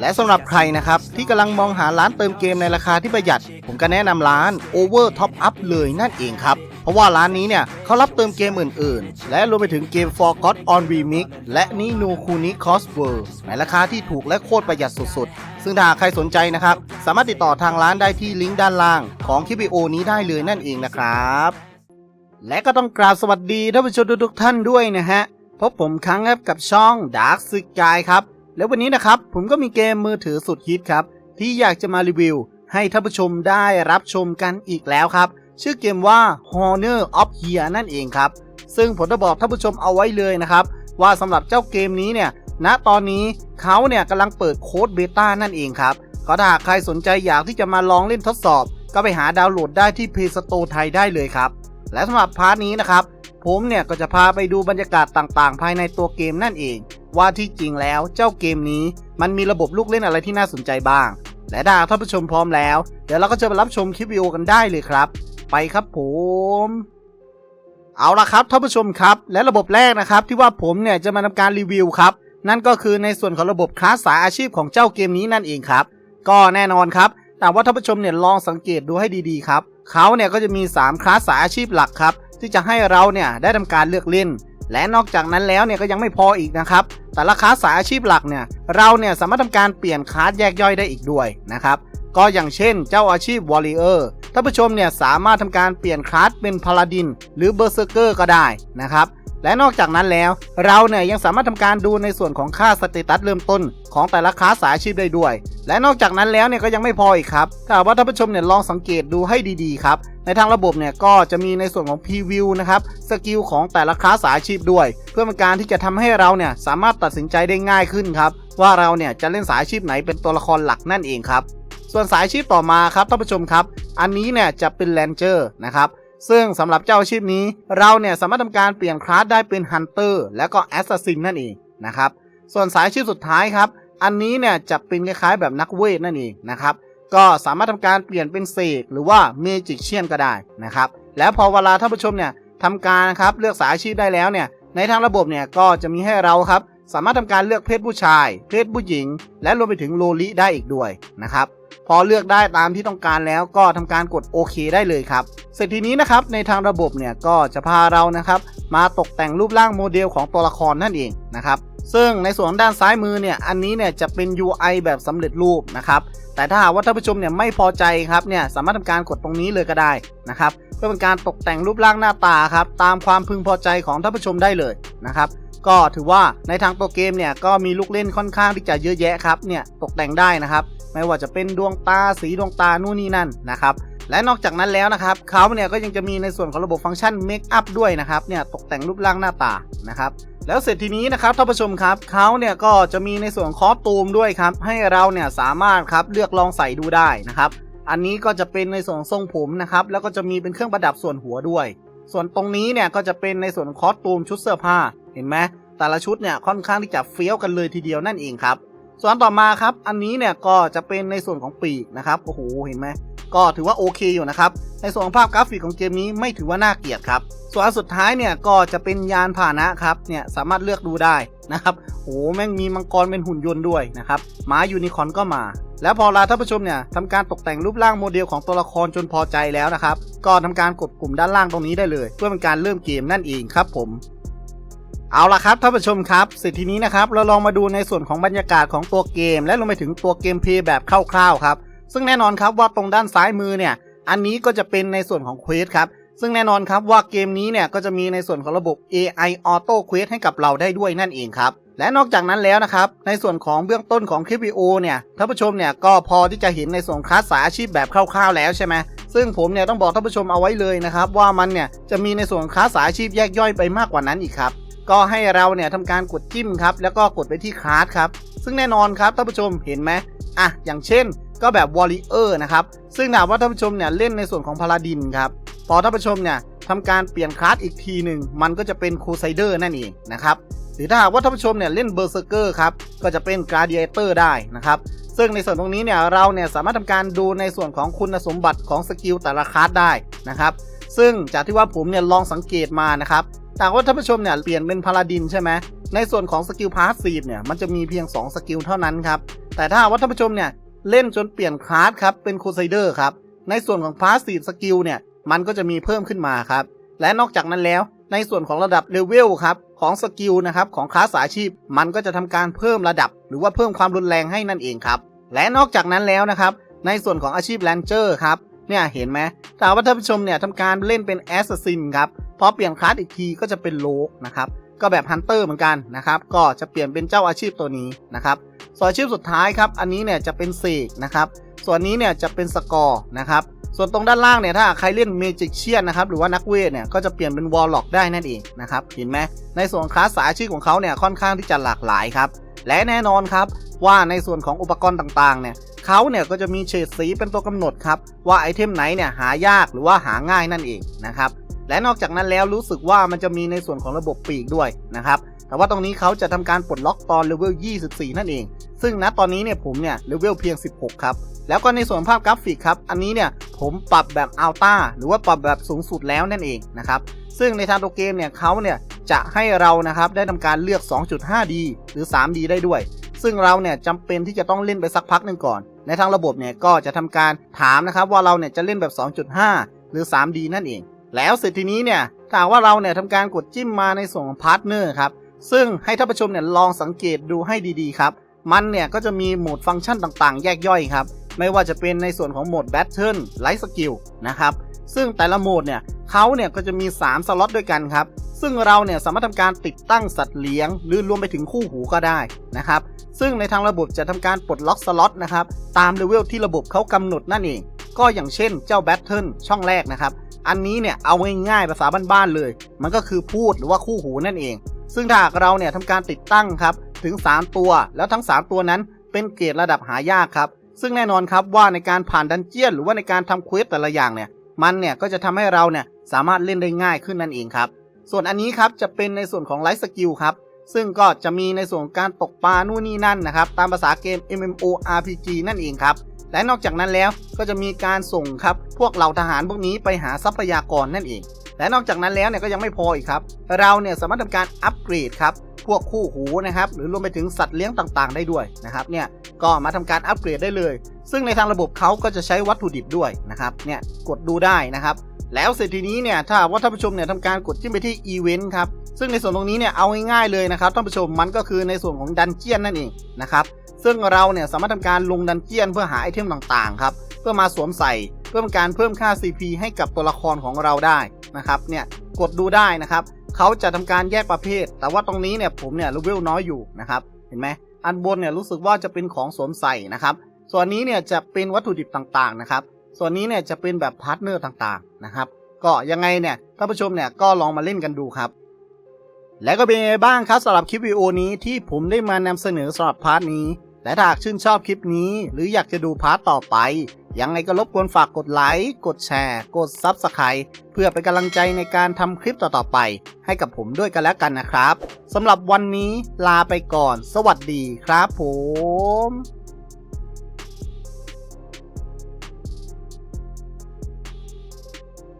และสำหรับใครนะครับ ที่กำลังมองหาร้านเติมเกมในราคาที่ประหยัด ผมก็แนะนำร้าน Over Top Up เลยนั่นเองครับ เพราะว่าร้านนี้เนี่ยเขารับเติมเกมอื่น ๆ และรวมไปถึงเกม For God on Remix และนี่ No Kuni Cross World ในราคาที่ถูกและโคตรประหยัดสุด ๆ ซึ่งถ้าหากใครสนใจนะครับ สามารถติดต่อทางร้านได้ที่ลิงก์ด้านล่างของคลิปวิดีโอนี้ได้เลยนั่นเองนะครับและก็ต้องกราบสวัสดีท่านผู้ชมทุกท่านด้วยนะฮะพบผมครั้งครับกับช่อง Dark s k y ครับ แล้ววันนี้นะครับผมก็มีเกมมือถือสุดฮิตครับ ที่อยากจะมารีวิว ให้ท่านผู้ชมได้รับชมกันอีกแล้วครับ ชื่อเกมว่า Honor of Here นั่นเองครับ ซึ่งผมจะบอกท่านผู้ชมเอาไว้เลยนะครับ ว่าสำหรับเจ้าเกมนี้เนี่ยณตอนนี้เขาเนี่ยกำลังเปิดโค้ดเบต้านั่นเองครับก็ถ้าใครสนใจอยากที่จะมาลองเล่นทดสอบ ก็ไปหาดาวน์โหลดได้ที่ Play Store ไทยได้เลยครับ และสำหรับพาร์ทนี้นะครับผมเนี่ยก็จะพาไปดูบรรยากาศต่างๆ ภายในตัวเกมนั่นเอง ว่าที่จริงแล้วเจ้าเกมนี้มันมีระบบลูกเล่นอะไรที่น่าสนใจบ้าง และถ้าท่านผู้ชมพร้อมแล้ว เดี๋ยวเราก็จะไปรับชมคลิปวิดีโอกันได้เลยครับ ไปครับผม เอาละครับท่านผู้ชมครับ และระบบแรกนะครับ ที่ว่าผมเนี่ยจะมาทำการรีวิวครับนั่นก็คือในส่วนของระบบคลาสสายอาชีพของเจ้าเกมนี้นั่นเองครับ ก็แน่นอนครับ แต่ว่าท่านผู้ชมเนี่ยลองสังเกตดูให้ดีๆครับเขาเนี่ยก็จะมี 3 คลาสสายอาชีพหลักครับ ที่จะให้เราเนี่ยได้ทำการเลือกเล่น และนอกจากนั้นแล้วเนี่ยก็ยังไม่พออีกนะครับ แต่ละคลาสสายอาชีพหลักเนี่ยเราเนี่ยสามารถทำการเปลี่ยนคลาสแยกย่อยได้อีกด้วยนะครับ ก็อย่างเช่นเจ้าอาชีพวอลเลเยอร์ท่านผู้ชมเนี่ยสามารถทำการเปลี่ยนคลาสเป็นพาลาดิน หรือเบอร์เซอร์เกอร์ก็ได้นะครับและนอกจากนั้นแล้ว เราเนี่ยยังสามารถทำการดูในส่วนของค่าสเตตัสเริ่มต้นของแต่ละคลาสสายอาชีพได้ด้วย และนอกจากนั้นแล้วเนี่ยก็ยังไม่พออีกครับ ถ้าว่าท่านผู้ชมเนี่ยลองสังเกตดูให้ดีๆครับในทางระบบเนี่ยก็จะมีในส่วนของพรีวิวนะครับสกิลของแต่ละคลาสสายอาชีพด้วย เพื่อเป็นการที่จะทำให้เราเนี่ยสามารถตัดสินใจได้ง่ายขึ้นครับว่าเราเนี่ยจะเล่นสายอาชีพไหนเป็นตัวละครหลักนั่นเองครับส่วนสายอาชีพต่อมาครับท่านผู้ชมครับ อันนี้เนี่ยจะเป็นแรนเจอร์นะครับซึ่งสำหรับเจ้าอาชีพนี้ เราเนี่ยสามารถทำการเปลี่ยนคลาสได้เป็นฮันเตอร์และก็แอสซัสซินนั่นเองนะครับส่วนสายอาชีพสุดท้ายครับอันนี้เนี่ยจะเป็นคล้ายๆแบบนักเวทนั่นเองนะครับ ก็สามารถทำการเปลี่ยนเป็นเสกหรือว่าเมจิกเชียนก็ได้นะครับ แล้วพอเวลาท่านผู้ชมเนี่ยทำการนะครับเลือกสายอาชีพได้แล้วเนี่ยในทางระบบเนี่ยก็จะมีให้เราครับ สามารถทำการเลือกเพศผู้ชาย เพศผู้หญิง และรวมไปถึงโลลิได้อีกด้วยนะครับพอเลือกได้ตามที่ต้องการแล้วก็ทำการกดโอเคได้เลยครับ เสร็จทีนี้นะครับในทางระบบเนี่ยก็จะพาเรานะครับ มาตกแต่งรูปร่างโมเดลของตัวละครนั่นเองนะครับ ซึ่งในส่วนด้านซ้ายมือเนี่ยอันนี้เนี่ยจะเป็น UI แบบสำเร็จรูปนะครับแต่ถ้าหากว่าท่านผู้ชมเนี่ยไม่พอใจครับเนี่ยสามารถทำการกดตรงนี้เลยก็ได้นะครับเพื่อเป็นการตกแต่งรูปร่างหน้าตาครับตามความพึงพอใจของท่านผู้ชมได้เลยนะครับก็ถือว่าในทางตัวเกมเนี่ยก็มีลูกเล่นค่อนข้างที่จะเยอะแยะครับเนี่ยตกแต่งได้นะครับไม่ว่าจะเป็นดวงตาสีดวงตานู่นนี่นั่นนะครับและนอกจากนั้นแล้วนะครับเขาเนี่ยก็ยังจะมีในส่วนของระบบฟังก์ชันเมคอัพด้วยนะครับเนี่ยตกแต่งรูปร่างหน้าตานะครับ แล้วเสร็จทีนี้นะครับท่านผู้ชมครับเขาเนี่ยก็จะมีในส่วนคอสตูมด้วยครับ ให้เราเนี่ยสามารถครับเลือกลองใส่ดูได้นะครับ อันนี้ก็จะเป็นในส่วนทรงผมนะครับ แล้วก็จะมีเป็นเครื่องประดับส่วนหัวด้วย ส่วนตรงนี้เนี่ยก็จะเป็นในส่วนคอสตูมชุดเสื้อผ้า เห็นไหมแต่ละชุดเนี่ยค่อนข้างที่จะเฟี้ยวกันเลยทีเดียวนั่นเองครับ ส่วนต่อมาครับ อันนี้เนี่ยก็จะเป็นในส่วนของปีกนะครับโอ้โหเห็นไหม ก็ถือว่าโอเคอยู่นะครับ ในส่วนของภาพกราฟิกของเกมนี้ไม่ถือว่าน่าเกลียดครับ ส่วนอสุดท้ายเนี่ยก็จะเป็นยานพาหนะครับเนี่ยสามารถเลือกดูได้นะครับโอ้แม่งมีมังกรเป็นหุ่นยนต์ด้วยนะครับม้ายูนิคอนก็มา แล้วพอเราท่านผู้ชมเนี่ยทำการตกแต่งรูปร่างโมเดลของตัวละครจนพอใจแล้วนะครับ ก็ทำการกดปุ่มด้านล่างตรงนี้ได้เลย เพื่อเป็นการเริ่มเกมนั่นเองครับผมเอาละครับท่านผู้ชมครับเสร็จทีนี้นะครับเราลองมาดูในส่วนของบรรยากาศของตัวเกม และรวมไปถึงตัวเกมเพลย์แบบคร่าวๆครับ ซึ่งแน่นอนครับว่าตรงด้านซ้ายมือเนี่ย อันนี้ก็จะเป็นในส่วนของเควสครับ ซึ่งแน่นอนครับว่าเกมนี้เนี่ยก็จะมีในส่วนของระบบ AI Auto Quest ให้กับเราได้ด้วยนั่นเองครับ และนอกจากนั้นแล้วนะครับ ในส่วนของเบื้องต้นของคลิปวิดีโอเนี่ย ท่านผู้ชมเนี่ยก็พอที่จะเห็นในส่วนคลาสสายอาชีพแบบคร่าวๆ แล้วใช่ไหมซึ่งผมเนี่ยต้องบอกท่านผู้ชมเอาไว้เลยนะครับว่ามันเนี่ยจะมีในส่วนคลาสสายอาชีพแยกย่อยไปมากกว่านั้นอีกครับก็ให้เราเนี่ยทำการกดจิ้มครับแล้วก็กดไปที่คลาสครับซึ่งแน่นอนครับท่านผู้ชมเห็นไหมอะอย่างเช่น ก็แบบวอลเลเยอร์นะครับ ซึ่งถามว่าท่านผู้ชมเนี่ยเล่นในส่วนของพาราดินครับ พอท่านผู้ชมเนี่ยทำการเปลี่ยนคลาสอีกทีหนึ่งมันก็จะเป็นคูไซเดอร์นั่นเองนะครับ หรือถ้าหากว่าท่านผู้ชมเนี่ยเล่นเบอร์เซอร์เกอร์ครับ ก็จะเป็นกราดิเอเตอร์ได้นะครับ ซึ่งในส่วนตรงนี้เนี่ยเราเนี่ยสามารถทำการดูในส่วนของคุณสมบัติของสกิลแต่ละคลาสได้นะครับ ซึ่งจากที่ว่าผมเนี่ยลองสังเกตมานะครับแต่ว่าท่านผู้ชมเนี่ยเปลี่ยนเป็นพาราดินใช่ไหมในส่วนของสกิลพาสซีฟเนี่ยมันจะมีเพียง 2 สกิลเท่านั้นครับ แต่ถ้าว่าท่านผู้ชมเนี่ย เล่นจนเปลี่ยนคลาสครับเป็นโคไซเดอร์ครับ ในส่วนของพาสซีฟสกิลเนี่ยมันก็จะมีเพิ่มขึ้นมาครับ และนอกจากนั้นแล้วในส่วนของระดับเลเวลครับของสกิลนะครับของคลาสอาชีพ มันก็จะทำการเพิ่มระดับ หรือว่าเพิ่มความรุนแรงให้นั่นเองครับ และนอกจากนั้นแล้วนะครับในส่วนของอาชีพแรนเจอร์ครับเนี่ยเห็นไหมถ้าว่าท่านผู้ชมเนี่ยทำการเล่นเป็นแอสซัสซินครับพอเปลี่ยนคลาสอีกทีก็จะเป็นโลกนะครับ ก็แบบฮันเตอร์เหมือนกันนะครับ ก็จะเปลี่ยนเป็นเจ้าอาชีพตัวนี้นะครับ ส่วนอาชีพสุดท้ายครับ อันนี้เนี่ยจะเป็นเสกนะครับ ส่วนนี้เนี่ยจะเป็นสกอร์นะครับ ส่วนตรงด้านล่างเนี่ยถ้าใครเล่นเมจิกเชียนนะครับหรือว่านักเวทเนี่ยก็จะเปลี่ยนเป็นวอลล็อกได้นั่นเองนะครับเห็นไหมในส่วนคลาสสายอาชีพของเขาเนี่ยค่อนข้างที่จะหลากหลายครับและแน่นอนครับว่าในส่วนของอุปกรณ์ต่างๆเนี่ยเขาเนี่ยก็จะมีเฉดสีเป็นตัวกำหนดครับว่าไอเทมไหนเนี่ยหายากหรือว่าหาง่ายนั่นเองนะครับ และนอกจากนั้นแล้วรู้สึกว่ามันจะมีในส่วนของระบบปีกด้วยนะครับ แต่ว่าตรงนี้เขาจะทำการปลดล็อกตอนเลเวล 24 นั่นเอง ซึ่งณตอนนี้เนี่ยผมเนี่ยเลเวลเพียง 16 ครับ แล้วก็ในส่วนภาพกราฟิกครับ อันนี้เนี่ยผมปรับแบบอัลต้าหรือว่าปรับแบบสูงสุดแล้วนั่นเองนะครับ ซึ่งในทางตัวเกมเนี่ยเขาเนี่ยจะให้เรานะครับได้ทำการเลือก 2.5D หรือ 3D ได้ด้วย ซึ่งเราเนี่ยจำเป็นที่จะต้องเล่นไปสักพักหนึ่งก่อน ในทางระบบเนี่ยก็จะทำการถามนะครับว่าเราเนี่ยจะเล่นแบบ 2.5 หรือ 3D นั่นเอง แล้วเสร็จทีนี้เนี่ยถ้าว่าเราเนี่ยทำการกดจิ้มมาในส่วนของพาร์ทเนอร์ครับ ซึ่งให้ท่านผู้ชมเนี่ยลองสังเกตดูให้ดีๆครับ มันเนี่ยก็จะมีโหมดฟังก์ชันต่างๆ แยกย่อยครับ ไม่ว่าจะเป็นในส่วนของโหมด Battle Light Skill นะครับ ซึ่งแต่ละโหมดเนี่ยเขาเนี่ยก็จะมี 3 สล็อตด้วยกันครับ ซึ่งเราเนี่ยสามารถทำการติดตั้งสัตว์เลี้ยง หรือรวมไปถึงคู่หูก็ได้นะครับ ซึ่งในทางระบบจะทำการปลดล็อกสล็อตนะครับตามเลเวลที่ระบบเขากำหนดนั่นเอง ก็อย่างเช่นเจ้า Battle ช่องแรกนะครับ อันนี้เนี่ยเอาง่ายๆภาษาบ้านๆเลย มันก็คือพูดหรือว่าคู่หูนั่นเอง ซึ่งถ้าหากเราเนี่ยทำการติดตั้งครับถึง 3 ตัว แล้วทั้ง 3 ตัวนั้นเป็นเกรดระดับหายากครับ ซึ่งแน่นอนครับว่าในการผ่านดันเจียนหรือว่าในการทำเควสแต่ละอย่างเนี่ย มันเนี่ยก็จะทำให้เราเนี่ยสามารถเล่นได้ง่ายขึ้นนั่นเองครับ ส่วนอันนี้ครับจะเป็นในส่วนของไลฟ์สกิลครับ ซึ่งก็จะมีในส่วนการตกปลานู่นนี่นั่นนะครับ ตามภาษาเกม MMORPG นั่นเองครับ และนอกจากนั้นแล้วก็จะมีการส่งครับ พวกเหล่าทหารพวกนี้ไปหาทรัพยากรนั่นเอง และนอกจากนั้นแล้วเนี่ยก็ยังไม่พออีกครับ เราเนี่ยสามารถทำการอัปเกรดครับ พวกคู่หูนะครับ หรือรวมไปถึงสัตว์เลี้ยงต่างๆ ได้ด้วยนะครับ เนี่ย ก็มาทำการอัปเกรดได้เลย ซึ่งในทางระบบเขาก็จะใช้วัตถุดิบด้วยนะครับ เนี่ย กดดูได้นะครับ แล้วเสร็จทีนี้เนี่ย ถ้าว่าท่านผู้ชมเนี่ยทำการกดจิ้มไปที่อีเวนต์ครับ ซึ่งในส่วนตรงนี้เนี่ยเอาง่ายๆเลยนะครับท่านผู้ชมมันก็คือในส่วนของดันเจียนนั่นเองนะครับซึ่งเราเนี่ยสามารถทำการลงดันเจียนเพื่อหาไอเทมต่างๆครับเพื่อมาสวมใส่เพื่อเป็นการเพิ่มค่า CP ให้กับตัวละครของเราได้นะครับเนี่ยกดดูได้นะครับเขาจะทำการแยกประเภท แต่ว่าตรงนี้เนี่ยผมเนี่ยเลเวลน้อยอยู่นะครับเห็นไหมอันบนเนี่ยรู้สึกว่าจะเป็นของสวมใส่นะครับ ส่วนนี้เนี่ยจะเป็นวัตถุดิบต่างๆนะครับ ส่วนนี้เนี่ยจะเป็นแบบพาร์ทเนอร์ต่างๆนะครับ ก็ยังไงเนี่ยท่านผู้ชมเนี่ยก็ลองมาเล่นกันดูครับ และก็เป็นไงบ้างครับสำหรับคลิปวิดีโอนี้ที่ผมได้มานำเสนอสำหรับพาร์ทนี้ และถ้าหากชื่นชอบคลิปนี้ หรืออยากจะดูพาร์ทต่อไป ยังไงก็รบกวนฝากกดไลค์ กดแชร์ กด Subscribe เพื่อเป็นกำลังใจในการทำคลิปต่อๆไป ให้กับผมด้วยกันแล้วกันนะครับสำหรับวันนี้ลาไปก่อน สวัสดีครับผม